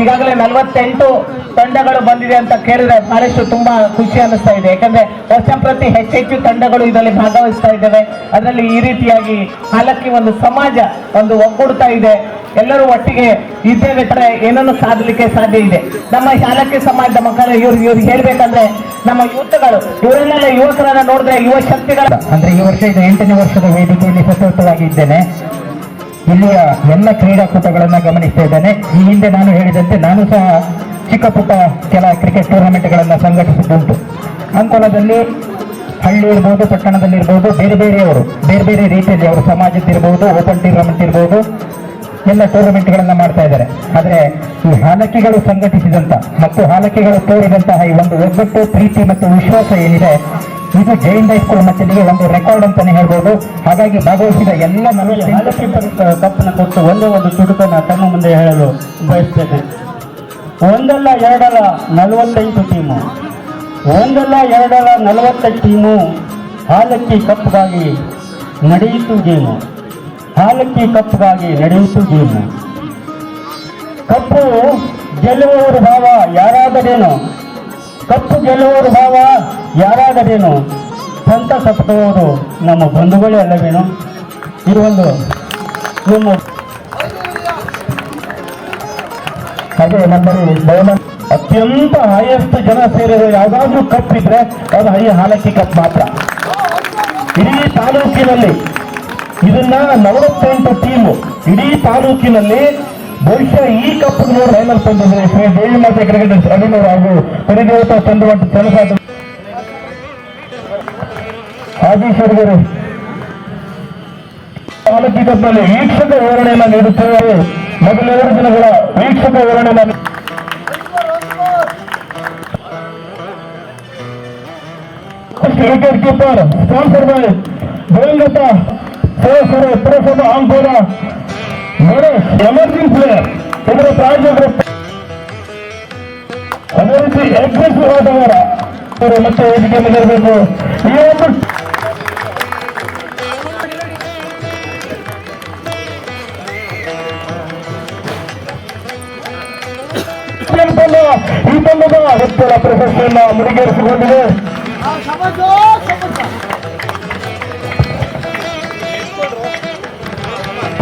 ಈಗಾಗಲೇ ನಲವತ್ತೆಂಟು ತಂಡಗಳು ಬಂದಿದೆ ಅಂತ ಕೇಳಿದ್ರೆ ಬಹಳಷ್ಟು ತುಂಬಾ ಖುಷಿ ಅನಿಸ್ತಾ ಇದೆ. ಯಾಕಂದ್ರೆ ವರ್ಷ ಪ್ರತಿ ಹೆಚ್ಚೆಚ್ಚು ತಂಡಗಳು ಇದರಲ್ಲಿ ಭಾಗವಹಿಸ್ತಾ ಇದ್ದೇವೆ. ಅದರಲ್ಲಿ ಈ ರೀತಿಯಾಗಿ ಹಾಲಕ್ಕಿ ಒಂದು ಸಮಾಜ ಒಂದು ಒಗ್ಗೂಡ್ತಾ ಇದೆ. ಎಲ್ಲರೂ ಒಟ್ಟಿಗೆ ಇದ್ದೇವೆ ಬಿಟ್ಟರೆ ಏನನ್ನು ಸಾಧಲಿಕ್ಕೆ ಸಾಧ್ಯ ಇದೆ. ನಮ್ಮ ಶಾಲಕ್ಕೆ ಸಮಾಜದ ಮಕ್ಕಳು, ಇವ್ರು ಇವ್ರು ಹೇಳ್ಬೇಕಂದ್ರೆ ನಮ್ಮ ಯುವಕಗಳು, ಇವರನ್ನೆಲ್ಲ ಯುವಕರನ್ನ ನೋಡಿದ್ರೆ ಯುವ ಶಕ್ತಿಗಳ ಅಂದ್ರೆ ಈ ವರ್ಷ ಇದು, ಎಂಟನೇ ವರ್ಷದ ವೇದಿಕೆಯಲ್ಲಿ ಸತತವಾಗಿ ಇದ್ದೇನೆ. ಇಲ್ಲಿಯ ಎಲ್ಲ ಕ್ರೀಡಾಕೂಟಗಳನ್ನು ಗಮನಿಸ್ತಾ ಇದ್ದೇನೆ. ಈ ಹಿಂದೆ ನಾನು ಹೇಳಿದಂತೆ ನಾನು ಸಹ ಚಿಕ್ಕ ಪುಟ್ಟ ಕೆಲ ಕ್ರಿಕೆಟ್ ಟೂರ್ನಮೆಂಟ್ಗಳನ್ನು ಸಂಘಟಿಸಿದ್ದುಂಟು. ಅಂಕೋಲದಲ್ಲಿ ಹಳ್ಳಿ ಇರ್ಬೋದು, ಪಟ್ಟಣದಲ್ಲಿ ಇರ್ಬೋದು, ಬೇರೆ ಬೇರೆಯವರು, ಬೇರೆ ಬೇರೆ ರೀತಿಯಲ್ಲಿ ಅವರು ಸಮಾಜದ್ದಿರ್ಬೋದು ಓಪನ್ ಟೂರ್ನಮೆಂಟ್ ಇರ್ಬೋದು, ಎಲ್ಲ ಟೂರ್ನಮೆಂಟ್ಗಳನ್ನು ಮಾಡ್ತಾ ಇದ್ದಾರೆ. ಆದರೆ ಈ ಹಾಲಕಿಗಳು ಸಂಘಟಿಸಿದಂತ ಮತ್ತು ಹಾಲಕಿಗಳು ತೋರಿದಂತಹ ಈ ಒಂದು ಒಗ್ಗಟ್ಟು, ಪ್ರೀತಿ ಮತ್ತು ವಿಶ್ವಾಸ ಏನಿದೆ ಇದು ಜೈನ್ ಹೈಸ್ಕೂಲ್ ಮಟ್ಟದಿಗೆ ಒಂದು ರೆಕಾರ್ಡ್ ಅಂತಾನೆ ಹೇಳ್ಬೋದು. ಹಾಗಾಗಿ ಭಾಗವಹಿಸಿದ ಎಲ್ಲ ನಲವತ್ತು ಕಪ್ಪನ ಕೊಟ್ಟು ಒಂದೇ ಒಂದು ಚುಟುಕನ್ನು ತಮ್ಮ ಮುಂದೆ ಹೇಳಲು ಬಯಸ್ತೇನೆ. ಒಂದಲ್ಲ ಎರಡಲ್ಲ ನಲವತ್ತೈದು ಟೀಮು. ಒಂದಲ್ಲ ಎರಡಲ್ಲ ನಲವತ್ತೈದು ಟೀಮು ಹಾಲಕ್ಕಿ ಕಪ್ಗಾಗಿ ನಡೆಯಿತು ಗೇಮು. ಹಾಲಕ್ಕಿ ಕಪ್ಗಾಗಿ ನಡೆಯಿತು ಗೇಮು. ಕಪ್ಪು ಗೆಲ್ಲುವವರು ಭಾವ ಯಾರಾದರೇನು? ಕಪ್ಪು ಗೆಲ್ಲುವುದು ಭಾವ ಯಾರಾಗದೇನು ಸ್ವಂತ ಕಪ್ಪುವುದು ನಮ್ಮ ಬಂಧುಗಳೇ ಅಲ್ಲವೇನು? ಇದು ಒಂದು ನಿಮ್ಮ ಅದೇ ನಮ್ಮಲ್ಲಿ ಅತ್ಯಂತ ಹೈಯೆಸ್ಟ್ ಜನ ಸೇರಿರೋ ಯಾವುದಾದ್ರೂ ಕಪ್ ಇದ್ರೆ ಅದು ಹೈ ಹಾಲಕ್ಕಿ ಕಪ್ ಮಾತ್ರ. ಇಡೀ ತಾಲೂಕಿನಲ್ಲಿ ಇದನ್ನ ನಲವತ್ತೆಂಟು ಟೀಮು ಇಡೀ ತಾಲೂಕಿನಲ್ಲಿ ಬಹುಶಃ ಈ ಕಪ್ ನೋಡಿ ಫೈನಲ್ ತಂದಿದ್ರೆ ಶ್ರೀ ದೇವಿ ಮಾತೆ ಕ್ರಿಕೆಟ್ ಅಡಿನೂರು ಹಾಗೂ ಕರಿದೇವತಾ ತಂದುವಂತ ಕೆಲಸ ಆದೀಶ್ವರಿಗರು ತಾಲೂಕಿ ಕಪ್ನಲ್ಲಿ ವೀಕ್ಷಕ ವಿವರಣೆಯನ್ನು ನೀಡುತ್ತೇವೆ ಮೊದಲೆರಡು ದಿನಗಳ ವೀಕ್ಷಕ ವಿವರಣೆಯನ್ನು ವಿಕೆಟ್ ಕೀಪರ್ ಸ್ಪಾನ್ಸರ್ ಬೈ ಗೋವಿಂದತ್ತ ಸದಸ್ಯರು ಪುರಸಭಾ ಅಂಕೋಲ ಗಣೇಶ್ ಎಮರ್ಜಿಂಗ್ ಪ್ಲೇಯರ್ ಇದರ ಪ್ರಾಯೋಜಕರು ಅದೇ ರೀತಿ ಎಗ್ರೆಸಿವ್ ಆಟಗಾರ ಅವರು ಮತ್ತೆ ವೇದಿಕೆ ಮೇಲೆ ಇರಬೇಕು. ಈ ಒಂದು ಈ ತಂಡದ ಹೆಚ್ಚಳ ಪ್ರಶಸ್ತಿಯನ್ನು ಮುಡಿಗೇರಿಸಿಕೊಂಡಿದೆ.